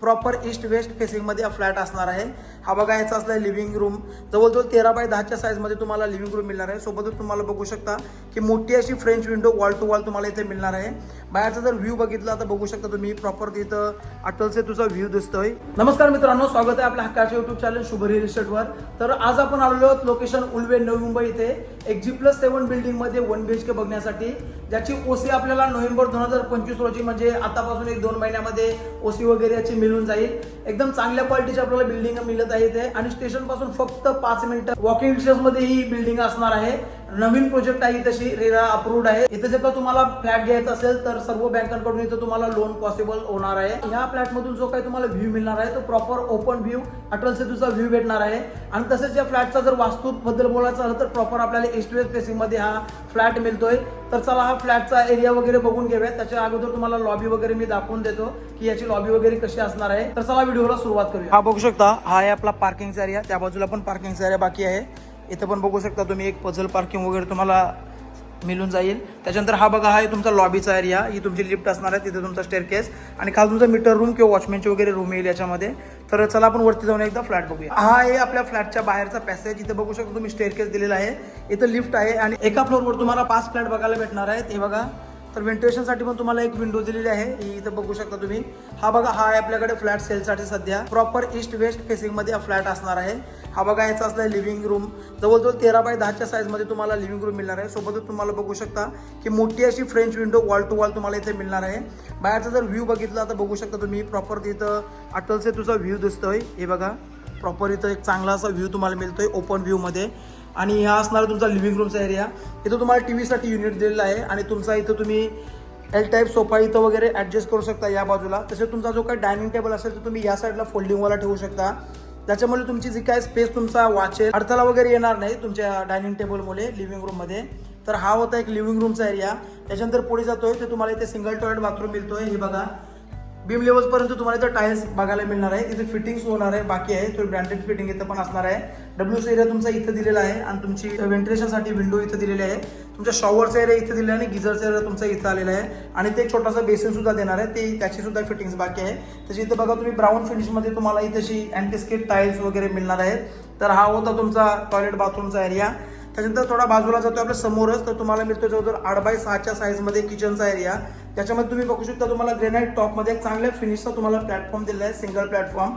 Proper east west फेसिंगमध्ये हा flat असणार आहे. हा बघा याचा असला लिव्हिंग रूम जवळजवळ तेरा बाय दहाच्या साईजमध्ये तुम्हाला लिव्हिंग रूम मिळणार आहे. सोबतच तुम्हाला बघू शकता की मोठी अशी French window wall to wall तुम्हाला इथे मिळणार आहे. बाहेरचा जर व्ह्यू बघितला तर बघू शकता तुम्ही प्रॉपर तिथं अटल सेतूचा व्ह्यू दिसतोय. नमस्कार मित्रांनो स्वागत आहे आपल्या हक्काच्या युट्यूब चॅनल शुभ रिसर्टवर तर आज आपण आलेलो आहोत लोकेशन उलवे नवी मुंबई इथे. एक जी प्लस सेवन बिल्डिंगमध्ये वन बी एच के बघण्यासाठी ज्याची ओसी आपल्याला नोव्हेंबर दोन हजार पंचवीस रोजी म्हणजे आतापासून एक दोन महिन्यामध्ये ओसी वगैरे याची मिळून जाईल. एकदम चांगल्या क्वालिटीची आपल्याला बिल्डिंग मिळत आहे इथे. आणि स्टेशनपासून फक्त पाच मिनिटं वॉकिंग डिस्टन्समध्ये ही बिल्डिंग असणार आहे. नवीन प्रोजेक्ट आहे तशी रेरा अप्रूव्ड आहे. इथे जर का तुम्हाला फ्लॅट घ्यायचा असेल तर सर्व बँकांकडून इथं तुम्हाला लोन पॉसिबल होणार आहे. ह्या फ्लॅट मधून जो काही तुम्हाला व्ह्यू मिळणार आहे तो प्रॉपर ओपन व्ह्यू अटल सेतूचा व्ह्यू भेटणार आहे. आणि तसेच या फ्लॅटचा जर वास्तू बद्दल बोलायचं झालं तर प्रॉपर आपल्याला ईस्ट वेस्ट फेसिंग हा फ्लॅट मिळतोय. तर चला हा फ्लॅटचा एरिया वगैरे बघून घेऊया त्याच्या अगोदर तुम्हाला लॉबी वगैरे मी दाखवून देतो की याची लॉबी वगैरे कशी असणार आहे. तर चला व्हिडिओला सुरुवात करूया. हा बघू शकता हा आहे आपला पार्किंगचा एरिया त्या बाजूला पण पार्किंगचा एरिया बाकी आहे. इथं पण बघू शकता तुम्ही एक पझल पार्किंग वगैरे तुम्हाला मिळून जाईल. त्याच्यानंतर हा बघा हा आहे तुमचा लॉबीचा एरिया ही तुमची लिफ्ट असणार आहे तिथे तुमचा स्टेअरकेस आणि खाल तुमचा मीटर रूम किंवा वॉचमॅनचे वगैरे रूम येईल याच्यामध्ये. तर चला आपण वरती जाऊन एकदा फ्लॅट बघूया. हा आहे आपल्या फ्लॅटच्या बाहेरचा पॅसेज इथे बघू शकता तुम्ही स्टेअरकेस दिलेला आहे. इथं लिफ्ट आहे आणि एका फ्लोअरवर तुम्हाला पाच फ्लॅट बघायला भेटणार आहेत. हे बघा तर व्हेंटिलेशनसाठी पण तुम्हाला एक विंडो दिलेली आहे. ही इथं बघू शकता तुम्ही. हा बघा हा आहे आपल्याकडे फ्लॅट सेलसाठी सध्या प्रॉपर ईस्ट वेस्ट फेसिंगमध्ये हा फ्लॅट असणार आहे. हा बघा याचा असला लिव्हिंग रूम जवळजवळ तेरा बाय दहाच्या साईजमध्ये तुम्हाला लिव्हिंग रूम मिळणार आहे. सोबतच तुम्हाला बघू शकता की मोठी अशी French window wall to wall तुम्हाला इथे मिळणार आहे. बाहेरचा जर व्ह्यू बघितला तर बघू शकता तुम्ही प्रॉपर तिथं अटल सेतूचा व्ह्यू दिसतोय. हे बघा प्रॉपर इथं एक चांगला असा व्ह्यू तुम्हाला मिळतोय ओपन व्ह्यूमध्ये आणि हा असणार तुमचा लिव्हिंग रूमचा एरिया इथं तुम्हाला टी व्हीसाठी युनिट दिलेला आहे आणि तुमचा इथं तुम्ही एल टाईप सोफा इथं वगैरे ॲडजस्ट करू शकता या बाजूला. तसेच तुमचा जो काही डायनिंग टेबल असेल तर तुम्ही या साईडला फोल्डिंगवाला ठेवू शकता. त्याच्यामुळे तुमची जी काय स्पेस तुमचा वाचेल अडथळा वगैरे येणार नाही तुमच्या डायनिंग टेबलमुळे लिव्हिंग रूममध्ये तर हा होता एक लिव्हिंग रूमचा एरिया त्याच्यानंतर पुढे जातोय तर तुम्हाला इथे सिंगल टॉयलेट बाथरूम मिळतोय. हे बघा. बीम लेवल्सपर्यंत तुम्हाला इथं टाईल्स बघायला मिळणार आहे. इथे फिटिंग्स होणार आहे. बाकी आहे. तो ब्रँडेड फिटिंग इथं पण असणार आहे. डब्ल्यूस एरिया तुमचा इथं दिलेला आहे आणि तुमची व्हेंटिलेशनसाठी विंडो इथं दिलेली आहे. तुमच्या शॉवरचा एरिया इथं दिलेला आहे आणि गिझरचा एरिया तुमचा इथं आलेला आहे. आणि ते एक छोटासा बेसिन सुद्धा देणार आहे. ते त्याची सुद्धा फिटिंग्स बाकी आहे. तशी इथं बघा तुम्ही ब्राऊन फिनिशमध्ये तुम्हाला इथेशी अँटीस्केट टाईल्स वगैरे मिळणार आहेत. तर हा होता तुमचा टॉयलेट बाथरूमचा एरिया त्याच्यानंतर थोडा बाजूला जातो आपल्या समोरच तर तुम्हाला मिळतो जवळजवळ आठ बाय सहाच्या साईजमध्ये किचनचा एरिया त्याच्यामध्ये तुम्ही बघू शकता तुम्हाला ग्रेनाईट टॉपमध्ये एक चांगल्या फिनिशचा तुम्हाला प्लॅटफॉर्म दिलेला आहे सिंगल प्लॅटफॉर्म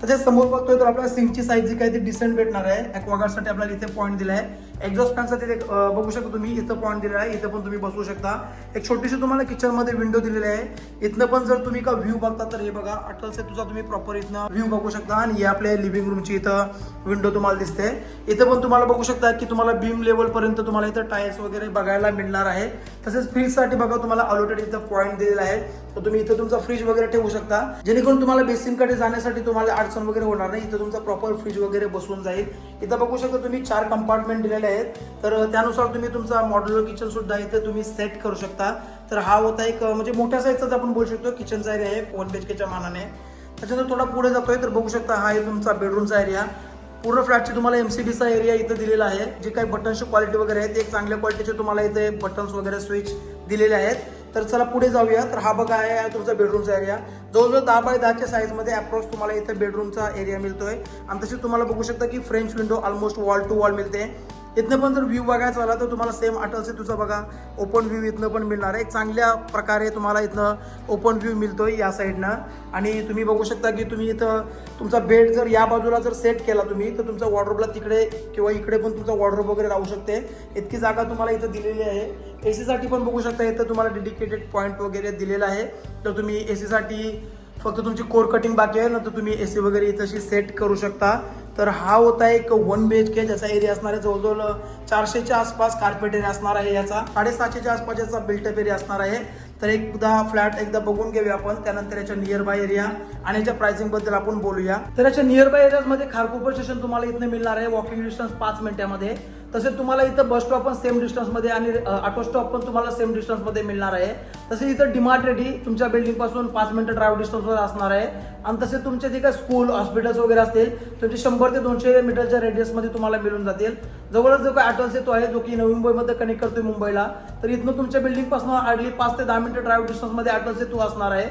त्याच्यासमोर बघतोय तर आपल्याला सिंकची साईज जी काय ती डिसेंट भेटणार आहे. ॲक्वागार्डसाठी आपल्याला इथे पॉईंट दिला आहे एक्झॉस्ट फॅनचा तिथे बघू शकता तुम्ही इथं पॉईंट दिलेला आहे. इथं पण तुम्ही बसू शकता. एक छोटीशी तुम्हाला किचनमध्ये विंडो दिलेली आहे. इथनं पण जर तुम्ही का व्ह्यू बघता तर हे बघा अटल तुझा तुम्ही प्रॉपर इथनं व्ह्यू बघू शकता. आणि या आपल्या लिव्हिंग रूमची इथं विंडो तुम्हाला दिसते. इथं पण तुम्हाला बघू शकता की तुम्हाला बीम लेवल पर्यंत तुम्हाला इथं टाईल्स वगैरे बघायला मिळणार आहे. तसेच फ्रीजसाठी बघा तुम्हाला अलोटेड इथं पॉईंट दिलेला आहे. तर तुम्ही इथं तुमचा फ्रीज वगैरे ठेवू शकता. जेणेकरून तुम्हाला बेसिनकडे जाण्यासाठी तुम्हाला अडचण वगैरे होणार नाही. इथं तुमचा प्रॉपर फ्रीज वगैरे बसून जाईल. इथं बघू शकता तुम्ही चार कंपार्टमेंट दिलेले आहेत तर त्यानुसार तुम्ही तुमचा मॉड्युलर किचन सुद्धा इथे तुम्ही सेट करू शकता. तर हा होता एक म्हणजे मोठ्या साईजचाच आपण बोलू शकतो किचनचा एरिया आहे वन बेच एच केच्या मानाने. त्याच्यानंतर थोडा पुढे जातोय तर बघू शकता हा आहे तुमचा बेडरूमचा एरिया पूर्ण फ्लॅटची तुम्हाला एम सी बीचा एरिया इथं दिलेला आहे. जे काही बटन्सची क्वालिटी वगैरे आहे ते एक चांगल्या क्वालिटीचे तुम्हाला इथे बटन्स वगैरे स्विच दिलेले आहेत. तर चला पुढे जाऊया. तर हा बघा आहे तुमचा बेडरूमचा एरिया जवळजवळ दहा बाय दहाच्या साईजमध्ये अप्रॉक्स तुम्हाला इथे बेडरूमचा एरिया मिळतोय. आणि तसेच तुम्हाला बघू शकता की French window almost wall to wall मिळते. इथनं पण जर व्ह्यू बघायचा झाला तर तुम्हाला सेम अटल तुझा बघा. ओपन व्ह्यू इथनं पण मिळणार आहे. चांगल्या प्रकारे तुम्हाला इथनं ओपन व्ह्यू आहे या साईडनं आणि तुम्ही बघू शकता की तुम्ही इथं तुमचा बेड जर या बाजूला जर सेट केला तुम्ही तर तुमचा वॉर्ड्रोबला तिकडे किंवा इकडे पण तुमचा वॉर्ड्रोब वगैरे राहू शकते. इतकी जागा तुम्हाला इथं दिलेली आहे. ए सीसाठी पण बघू शकता इथं तुम्हाला डेडिकेटेड पॉईंट वगैरे दिलेला आहे. तर तुम्ही ए सीसाठी फक्त तुमची कोर कटिंग बाकी आहे नंतर तुम्ही ए सी वगैरे इथं सेट करू शकता. तर हा होता एक वन बी एच के ज्याचा एरिया असणार आहे. जवळजवळ चारशेच्या आसपास कार्पेट एरिया असणार आहे याचा. साडेसातशेच्या आसपास याचा बिल्टअप एरिया असणार आहे. तर एकदा फ्लॅट एकदा बघून घेऊया आपण. त्यानंतर याच्या नियर बाय एरिया आणि याच्या प्राइसिंगबद्दल आपण बोलूया. तर याच्या नियर बाय एरियामध्ये खारकोपर स्टेशन तुम्हाला इथनं मिळणार आहे. वॉकिंग डिस्टन्स पाच मिनिटामध्ये तसेच तुम्हाला इथं बस स्टॉप पण सेम डिस्टन्समध्ये आणि ऑटो स्टॉप पण तुम्हाला सेम डिस्टन्समध्ये मिळणार आहे. तसेच इथं डिमार्ट रेडी तुमच्या बिल्डिंगपासून पाच मिनिटं ड्राईव्ह डिस्टन्सवर असणार आहे. आणि तसे तुमचे जे काही स्कूल हॉस्पिटल्स वगैरे असतील तुमचे शंभर ते दोनशे मीटरच्या रेडियसमध्ये तुम्हाला मिळून जातील. जवळच जो काही अटल येतो आहे जो की नवी मुंबईमध्ये कनेक्ट करतोय मुंबईला तर इथनं तुमच्या बिल्डिंगपासून हार्डली पाच ते दहा मिनिटं ड्रायव्ह डिस्टन्समध्ये अटल सेतू असणार आहे.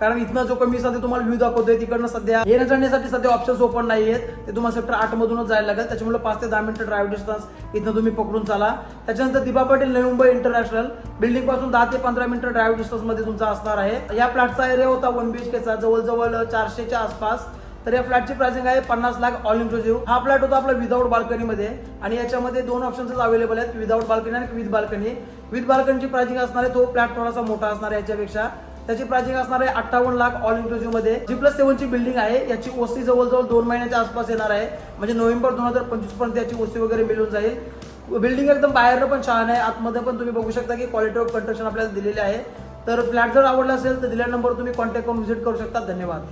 कारण इथनं जो कमी सध्या तुम्हाला व्ह्यू दाखवतोय तिकडनं सध्या येण्या जाण्यासाठी सध्या ऑप्शन्स ओपन नाही आहेत ते तुम्हाला सेक्टर आठ मधूनच जायला लागेल. त्याच्यामुळे पाच ते दहा मिनिटं ड्रायव्ह डिस्टन्स इथनं तुम्ही पकडून चाला. त्याच्यानंतर दिबा पाटील नवी मुंबई इंटरनॅशनल बिल्डिंगपासून दहा ते पंधरा मिनिटं ड्रायव्ह डिस्टन्समध्ये तुमचा असणार आहे. या फ्लॅटचा एरिया होता वन बीएचकेचा जवळजवळ चारशेच्या आसपास. तर या फ्लॅटची प्राइसिंग आहे पन्नास लाख ऑल इन्क्लुसिव्ह हा फ्लॅट होता आपला विदाऊट बाल्कनीमध्ये आणि याच्यामध्ये दोन ऑप्शन्स अवेलेबल आहेत विदाऊट बाल्कनी आणि विथ बाल्कनी विथ बाल्कनीची प्राइसिंग असणार आहे तो फ्लॅट थोडासा मोठा असणार आहे याच्यापेक्षा. त्याची प्राइसिंग असणार आहे अठ्ठावन्न लाख ऑल इन्क्लुसिव्हमध्ये. जी प्लस सेव्हनची बिल्डिंग आहे याची ओसी जवळजवळ दोन महिन्याच्या आसपास येणार आहे. म्हणजे नोव्हेंबर दोन हजार पंचवीसपर्यंत याची ओसी वगैरे मिळून जाईल. बिल्डिंग एकदम बाहेरनं पण छान आहे. आतमध्ये पण तुम्ही बघू शकता की क्वालिटी ऑफ कंस्ट्रक्शन आपल्याला दिलेले आहे. तर फ्लॅट जर आवडला असेल तर दिल्या नंबर तुम्ही कॉन्टॅक्ट करून व्हिजिट करू शकता. धन्यवाद.